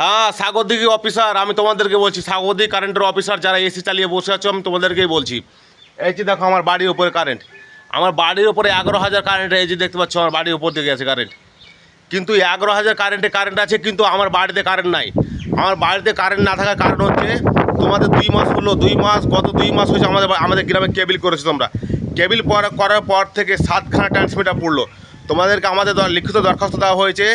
হ্যাঁ সাগরদিঘি অফিসার, আমি তোমাদেরকে বলছি সাগরদিঘি কারেন্টের অফিসার যারা এসি চালিয়ে বসে আছো, আমি তোমাদেরকেই বলছি। এই যে দেখো, আমার বাড়ির উপরে কারেন্ট। আমার বাড়ির উপরে এগারো হাজার কারেন্ট, এই যে দেখতে পাচ্ছ, আমার বাড়ির উপর দিকে আছে কারেন্ট। কিন্তু এগারো হাজার কারেন্টে কারেন্ট আছে, কিন্তু আমার বাড়িতে কারেন্ট নাই। আমার বাড়িতে কারেন্ট না থাকার কারণ হচ্ছে, তোমাদের দুই মাস হলো, দুই মাস, গত দুই মাস হয়েছে আমাদের আমাদের গ্রামে কেবিল করেছ তোমরা। কেবিল করার পর থেকে সাতখানা ট্রান্সমিটার পড়ল। তোমাদেরকে আমাদের লিখিত দরখাস্ত দেওয়া হয়েছে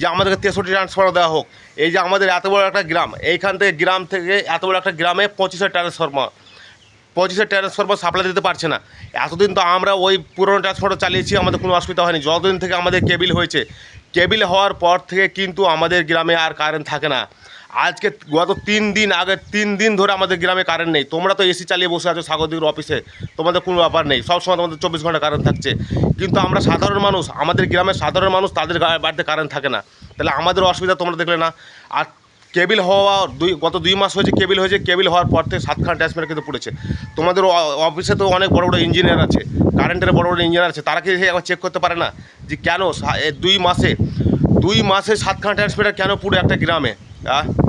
যে আমাদেরকে তেষট্টি ট্রান্সফার দেওয়া হোক। এই যে আমাদের এত বড় একটা গ্রাম, এইখান থেকে গ্রাম থেকে এত বড় একটা গ্রামে পঁচিশের ট্রান্সফর্মার পঁচিশের ট্রান্সফর্মার সাপ্লাই দিতে পারছে না। এতদিন তো আমরা ওই পুরনো ট্রান্সফর্মার চালিয়েছি, আমাদের কোনো অসুবিধা হয়নি। যতদিন থেকে আমাদের কেবিল হয়েছে কেবিল হওয়ার পর থেকে কিন্তু আমাদের গ্রামে আর কারেন্ট থাকে না। আজকে গত তিন দিন আগে, তিন দিন ধরে আমাদের গ্রামে কারেন্ট নেই। তোমরা তো এসি চালিয়ে বসে আছো সাগরদিঘির অফিসে তোমাদের কোনো ব্যাপার নেই। সবসময় তোমাদের চব্বিশ ঘণ্টা কারেন্ট থাকছে। কিন্তু আমরা সাধারণ মানুষ, আমাদের গ্রামের সাধারণ মানুষ তাদের বাড়িতে কারেন্ট থাকে না। তাহলে আমাদের অসুবিধা তোমরা দেখলে না। আর কেবিল হওয়া দুই, গত দুই মাস হয়েছে কেবিল হয়েছে। কেবিল হওয়ার পর থেকে সাতখানা ট্রান্সমিটার কিন্তু পড়েছে। তোমাদের অফিসে তো অনেক বড় বড় ইঞ্জিনিয়ার আছে। কারেন্টের বড় বড় ইঞ্জিনিয়ার আছে। তারা কি একবার চেক করতে পারে না? যে কেন দুই মাসে দুই মাসে সাতখানা ট্রান্সমিটার কেন পুরো একটা গ্রামে? আহ?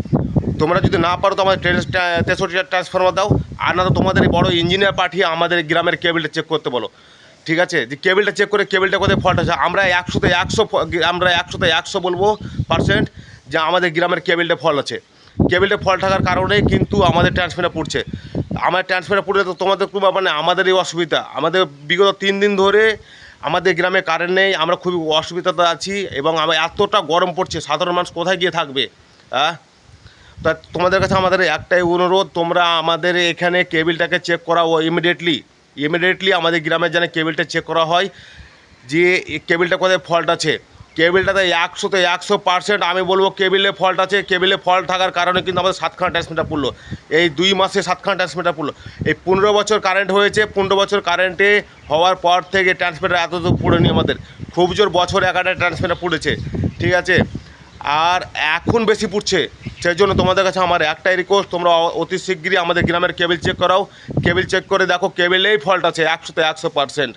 তোমরা যদি না পারো তো আমাদের তেষট্টি ট্রান্সফরমার দাও। আর না তো তোমাদের বড় ইঞ্জিনিয়ার পাঠিয়ে আমাদের গ্রামের কেবিলটা চেক করতে বলো। ঠিক আছে? যে কেবিলটা চেক করে কেবিলটা কোথায় ফল্ট আছে, আমরা একশোতে একশো, আমরা একশোতে একশো বলব পার্সেন্ট যে আমাদের গ্রামের কেবিলটা ফল্ট আছে। কেবিলটা ফল্ট থাকার কারণেই কিন্তু আমাদের ট্রান্সমিটার পড়ছে। আমার ট্রান্সমিটার পড়লে তো তোমাদের কোনো নেই, আমাদেরই অসুবিধা। আমাদের বিগত তিন দিন ধরে আমাদের গ্রামে কারেন্ট নেই, আমরা খুবই অসুবিধাতে আছি এবং আমার এতটা গরম পড়ছে, সাধারণ মানুষ কোথায় গিয়ে থাকবে? হ্যাঁ তা তোমাদের কাছে আমাদের একটাই অনুরোধ, তোমরা আমাদের এখানে কেবিলটাকে চেক করাও ইমিডিয়েটলি ইমিডিয়েটলি আমাদের গ্রামের যেন কেবিলটা চেক করা হয়, যে কেবিলটা কোথায় ফল্ট আছে। কেবিলটাতে একশোতে একশো পার্সেন্ট আমি বলব কেবিলে ফল্ট আছে, কেবিলে ফল্ট থাকার কারণে কিন্তু আমাদের সাতখানা ট্রান্সমিটার পড়ল। এই দুই মাসে সাতখানা ট্রান্সমিটার পড়ল। এই পনেরো বছর কারেন্ট হয়েছে, পনেরো বছর কারেন্টে হওয়ার পর থেকে ট্রান্সমিটার তো পড়েনি আমাদের। খুব জোর বছর এগারোটা ট্রান্সমিটার পড়েছে, ঠিক আছে? আর এখন বেশি পুড়ছে। সেই জন্য তোমাদের কাছে আমার একটাই রিকোয়েস্ট তোমরা অতি শিগগিরই আমাদের গ্রামের কেবিল চেক করাও। কেবিল চেক করে দেখো কেবিলেই ফল্ট আছে একশোতে একশো পার্সেন্ট